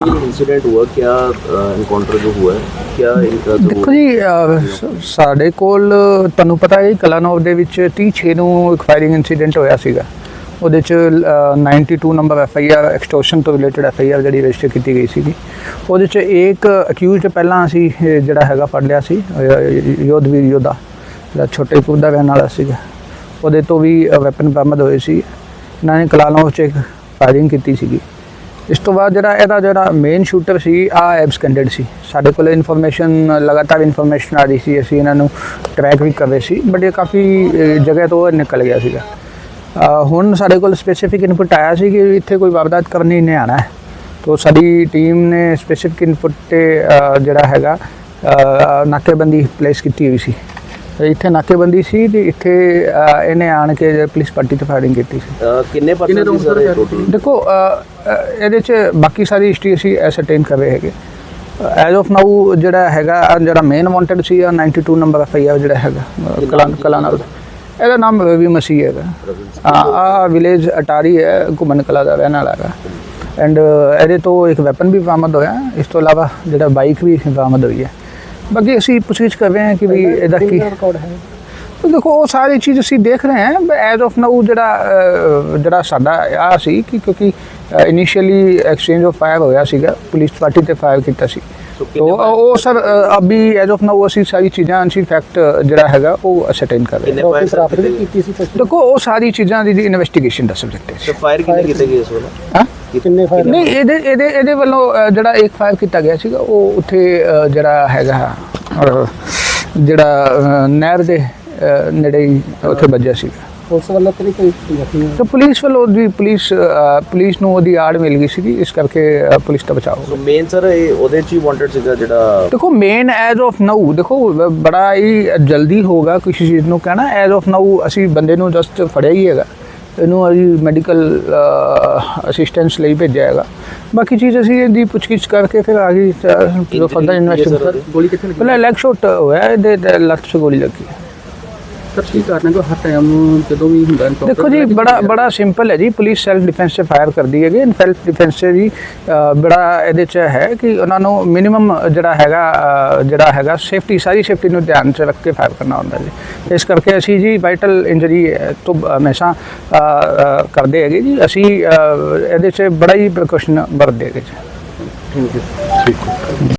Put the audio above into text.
ये इंसिडेंट हुआ क्या इनकाउंटर जो हुआ है क्या इनका जो ਦੇਖੋ ਜੀ ਅਹ, ਸ- ਸਾਡੇ ਕੋਲ ਤੁਹਾਨੂੰ ਪਤਾ ਹੈ ਕਲਾਨੌਰ ਦੇ ਵਿੱਚ 36 ਨੂੰ ਇੱਕ ਫਾਇਰਿੰਗ ਇਨਸੀਡੈਂਟ ਹੋਇਆ ਸੀਗਾ ਉਹਦੇ ਚ ਅਹ, 92 number F I R extortion ਤੋਂ ਰਿਲੇਟਡ ਐਫ ਆਈ ਆਰ ਜਿਹੜੀ ਰਜਿਸਟਰ ਕੀਤੀ ਗਈ ਸੀਗੀ ਉਹਦੇ ਚ ਇੱਕ ਅਕਿਊਜ਼ਡ ਪਹਿਲਾਂ ਅਸੀਂ ਇਹ ਜਿਹੜਾ ਹੈਗਾ ਫੜ ਲਿਆ ਸੀ ਅਹ, ਯੋਧਵੀਰ ਯੋਧਾ ਜਿਹੜਾ ਛੋਟੇ ਕੁੱਦ ਦਾ ਰਹਿਣ ਵਾਲਾ ਸੀਗਾ ਉਹਦੇ ਤੋਂ ਵੀ ਵੈਪਨ ਬਰਾਮਦ ਹੋਏ ਸੀ ਇਹਨਾਂ ਨੇ ਕਲਾਨੌਰ ਚ ਇੱਕ ਫਾਇਰਿੰਗ ਕੀਤੀ ਸੀਗੀ ਇਸ ਤੋਂ ਬਾਅਦ ਜਿਹੜਾ ਇਹਦਾ ਜਿਹੜਾ ਮੇਨ ਸ਼ੂਟਰ ਸੀ, ਆ ਐਬਸਕੈਂਡਡ ਸੀ। ਸਾਡੇ ਕੋਲ ਇਨਫੋਰਮੇਸ਼ਨ ਲਗਾਤਾਰ ਇਨਫੋਰਮੇਸ਼ਨ ਆ ਰਹੀ ਸੀ, ਅਸੀਂ ਇਹਨਾਂ ਨੂੰ ਟਰੈਕ ਵੀ ਕਰ ਰਹੇ ਸੀ ਬਟ ਇਹ ਕਾਫੀ ਜਗ੍ਹਾ ਤੋਂ ਇਹ ਨਿਕਲ ਗਿਆ ਸੀਗਾ। ਹੁਣ ਸਾਡੇ ਕੋਲ ਸਪੈਸੀਫਿਕ ਇਨਪੁਟ ਆਇਆ ਸੀ ਕਿ ਇੱਥੇ ਕੋਈ ਵਾਰਦਾਤ ਕਰਨੀ ਨਹੀਂ ਆਣਾ ਹੈ। ਤੋ ਸਾਡੀ ਟੀਮ ਨੇ ਸਪੈਸੀਫਿਕ ਇਨਪੁਟ ਤੇ ਜਿਹੜਾ ਹੈਗਾ ਨਾਕੇਬੰਦੀ ਪਲੇਸ ਕੀਤੀ ਹੋਈ ਸੀ। ਇੱਥੇ ਨਾਕੇਬੰਦੀ ਸੀ ਤੇ ਇੱਥੇ ਇਹਨੇ ਆਣ ਕੇ ਪੁਲਿਸ ਪਾਰਟੀ ਤੇ ਫਾਇਰਿੰਗ ਕੀਤੀ ਸੀ। ਕਿੰਨੇ ਪਰਸਨ ਦੀ ਸਰ ਦੇਖੋ ਇਹਦੇ ਚ ਬਾਕੀ ਸਾਰੀ ਹਿਸਟਰੀ ਅਸੀਂ ਐਸਰਟੇਨ ਕਰ ਰਹੇ ਹੈਗੇ। ਐਜ਼ ਆਫ ਨਾਊ ਜਿਹੜਾ ਹੈਗਾ ਜਿਹੜਾ ਮੇਨ ਵਾਂਟਡ ਸੀ 92 ਨੰਬਰ ਐਫ ਆਈ ਆਰ ਜਿਹੜਾ ਹੈਗਾ ਕਲਾਨ ਕਲਾਂ ਇਹਦਾ ਨਾਮ ਰਵੀ ਮਸੀਹ ਹੈਗਾ। ਆ ਵਿਲੇਜ ਅਟਾਰੀ ਹੈ ਘੁੰਮਣ ਕਲਾ ਦਾ ਰਹਿਣ ਵਾਲਾ ਹੈਗਾ। ਐਂਡ ਇਹਦੇ ਤੋਂ ਇੱਕ ਵੈਪਨ ਵੀ ਬਰਾਮਦ ਹੋਇਆ। ਇਸ ਤੋਂ ਇਲਾਵਾ ਜਿਹੜਾ ਬਾਈਕ ਵੀ ਬਰਾਮਦ ਹੋਈ ਹੈ। ਬਾਕੀ ਅਸੀਂ ਪੁੱਛਗਿੱਛ ਕਰ ਰਹੇ ਹਾਂ ਕਿ ਵੀ ਇਹਦਾ ਕੀ ਰਿਕਾਰਡ ਦੇਖੋ ਉਹ ਸਾਰੀ ਚੀਜ਼ ਅਸੀਂ ਦੇਖ ਰਹੇ ਹਾਂ ਐਜ਼ ਆਫ ਨਾਊ ਜਿਹੜਾ ਜਿਹੜਾ ਸਾਡਾ ਆ ਸੀ ਕਿ ਕਿਉਂਕਿ ਇਨੀਸ਼ੀਅਲੀ ਐਕਸਚੇਂਜ ਆਫ ਫਾਇਰ ਹੋਇਆ ਸੀਗਾ ਪੁਲਿਸ ਪਾਰਟੀ ਤੇ ਫਾਇਰ ਕੀਤਾ ਸੀ। ਤੋ ਉਹ ਸਰ ਅਭੀ ਐਜ਼ ਆਫ ਨਾਊ ਅਸੀਂ ਸਾਰੀ ਚੀਜ਼ਾਂ ਅਨਸੀ ਫੈਕਟ ਜਿਹੜਾ ਹੈਗਾ ਉਹ ਅਸਰਟੇਨ ਕਰ ਰਹੇ ਹਾਂ। ਦੇਖੋ ਉਹ ਸਾਰੀ ਚੀਜ਼ਾਂ ਦੀ ਇਨਵੈਸਟੀਗੇਸ਼ਨ ਦਾ ਸਬਜੈਕਟ ਹੈ। ਸੋ ਫਾਇਰ ਕਿੰਨੇ ਕੀਤੇ ਗਏ ਇਸ ਵੇਲੇ? ਹਾਂ? ਕਿੰਨੇ ਫਾਇਰ ਨਹੀਂ ਇਹਦੇ ਇਹਦੇ ਇਹਦੇ ਵੱਲੋਂ ਅਹ, ਜਿਹੜਾ ਇੱਕ ਫਾਇਰ ਕੀਤਾ ਗਿਆ ਸੀਗਾ ਉਹ ਉੱਥੇ ਜਿਹੜਾ ਹੈਗਾ ਜਿਹੜਾ ਨਹਿਰ ਦੇ ਨੇੜੇ ਉੱਥੇ ਵੱਜਿਆ ਸੀਗਾ। ਪੁਲਿਸ ਵੱਲੋਂ ਤੇ ਨਹੀਂ ਕੋਈ ਜ਼ਖਮੀ ਪੁਲਿਸ ਵੱਲੋਂ ਦੀ ਪੁਲਿਸ ਨੂੰ ਉਹਦੀ ਆੜ ਮਿਲ ਗਈ ਸੀਗੀ ਇਸ ਕਰਕੇ ਪੁਲਿਸ ਦਾ ਬਚਾਓ ਸੋ ਮੇਨ ਸਰ ਉਹਦੇ ਚ ਹੀ ਵਾਂਟਡ ਸੀਗਾ ਜਿਹੜਾ ਦੇਖੋ ਮੇਨ ਐਜ਼ ਆਫ ਨਾਊ ਦੇਖੋ ਬੜਾ ਹੀ ਜਲਦੀ ਹੋਗਾ ਕਿਸੇ ਚੀਜ਼ ਨੂੰ ਕਹਿਣਾ ਐਜ਼ ਆਫ ਨਾਊ ਅਸੀਂ ਬੰਦੇ ਨੂੰ ਜਸਟ ਫੜਿਆ ਹੀ ਹੈਗਾ। ਇਹਨੂੰ ਅਸੀਂ ਮੈਡੀਕਲ ਅਸਿਸਟੈਂਸ ਲਈ ਭੇਜਿਆ ਹੈਗਾ। ਬਾਕੀ ਚੀਜ਼ ਅਸੀਂ ਇਹਦੀ ਪੁੱਛਗਿੱਛ ਕਰਕੇ ਫਿਰ ਆਗੇ ਜੋ ਫਰਦਰ ਇਨਵੈਸਟੀਗੇਸ਼ਨ ਗੋਲੀ ਕਿੱਥੇ ਲੱਗੀ? ਪਹਿਲਾਂ ਲੈਗ ਸ਼ਾਟ ਹੋਇਆ ਇਹਦੇ ਲੱਤ 'ਚ ਗੋਲੀ ਲੱਗੀ। ਹੈ। ਸਰ ਕੀ ਕਾਰਨ ਹੈ? ਕਿ ਹਰ ਟਾਈਮ ਜਦੋਂ ਵੀ ਹੁੰਦਾ encounter ਦੇਖੋ ਜੀ ਬੜਾ ਬੜਾ ਸਿੰਪਲ ਹੈ ਜੀ। ਪੁਲਿਸ ਸੈਲਫ ਡਿਫੈਂਸ 'ਚ ਫਾਇਰ ਕਰਦੀ ਹੈਗੀ। ਸੈਲਫ ਡਿਫੈਂਸ 'ਚ ਜੀ ਅ, ਬੜਾ ਇਹਦੇ 'ਚ ਹੈ ਕਿ ਉਹਨਾਂ ਨੂੰ ਮਿਨੀਮਮ ਜਿਹੜਾ ਹੈਗਾ ਅ, ਜਿਹੜਾ ਹੈਗਾ ਸੇਫਟੀ ਸਾਰੀ ਸੇਫਟੀ ਨੂੰ ਧਿਆਨ 'ਚ ਰੱਖ ਕੇ ਫਾਇਰ ਕਰਨਾ ਹੁੰਦਾ ਜੀ। ਇਸ ਕਰਕੇ ਅਸੀਂ ਜੀ ਵਾਈਟਲ ਇੰਜਰੀ ਤੋਂ ਹਮੇਸ਼ਾ ਅ, ਅ, ਕਰਦੇ ਹੈਗੇ ਜੀ। ਅਸੀਂ ਅ, ਇਹਦੇ 'ਚ ਬੜਾ ਹੀ ਪ੍ਰੀਕਾਸ਼ਨ ਵਰਤਦੇ ਹੈਗੇ ਜੀ। Thank you